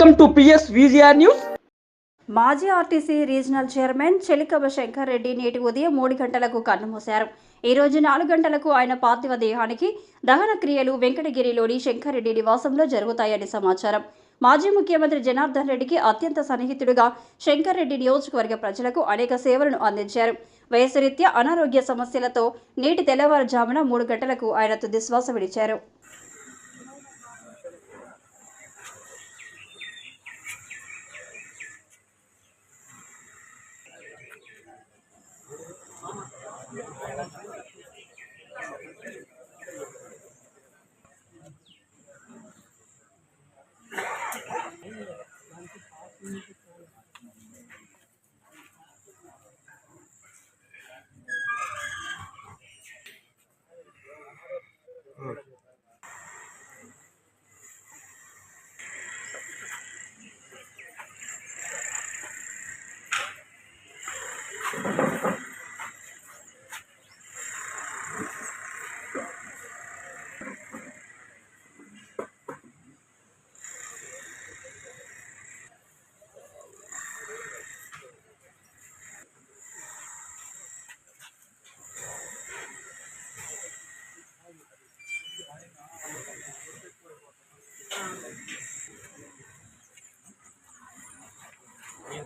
Welcome to PS VGR news. మాజీ RTC regional chairman Chelikaba Shankar Reddy నేటి ఉదయం మూడు గంటలకు కన్నుమూశారు ఈ రోజు నాలుగు గంటలకు ఆయన పార్థివ దేహానికి దహన క్రియలు వెంకటగిరిలోని శంకర్రెడ్డి నివాసంలో జరుగుతాయని సమాచారం. మాజీ ముఖ్యమంత్రి జనార్దన్ రెడ్డికి అత్యంత సన్నిహితుడుగా శంకర్రెడ్డి నియోజకవర్గ ప్రజలకు అనేక సేవలను అందించారు. వయసురీత్యా అనారోగ్య సమస్యలతో నేటి తెల్లవారుజామున మూడు గంటలకు ఆయన తుదిశ్వాస విడిచారు.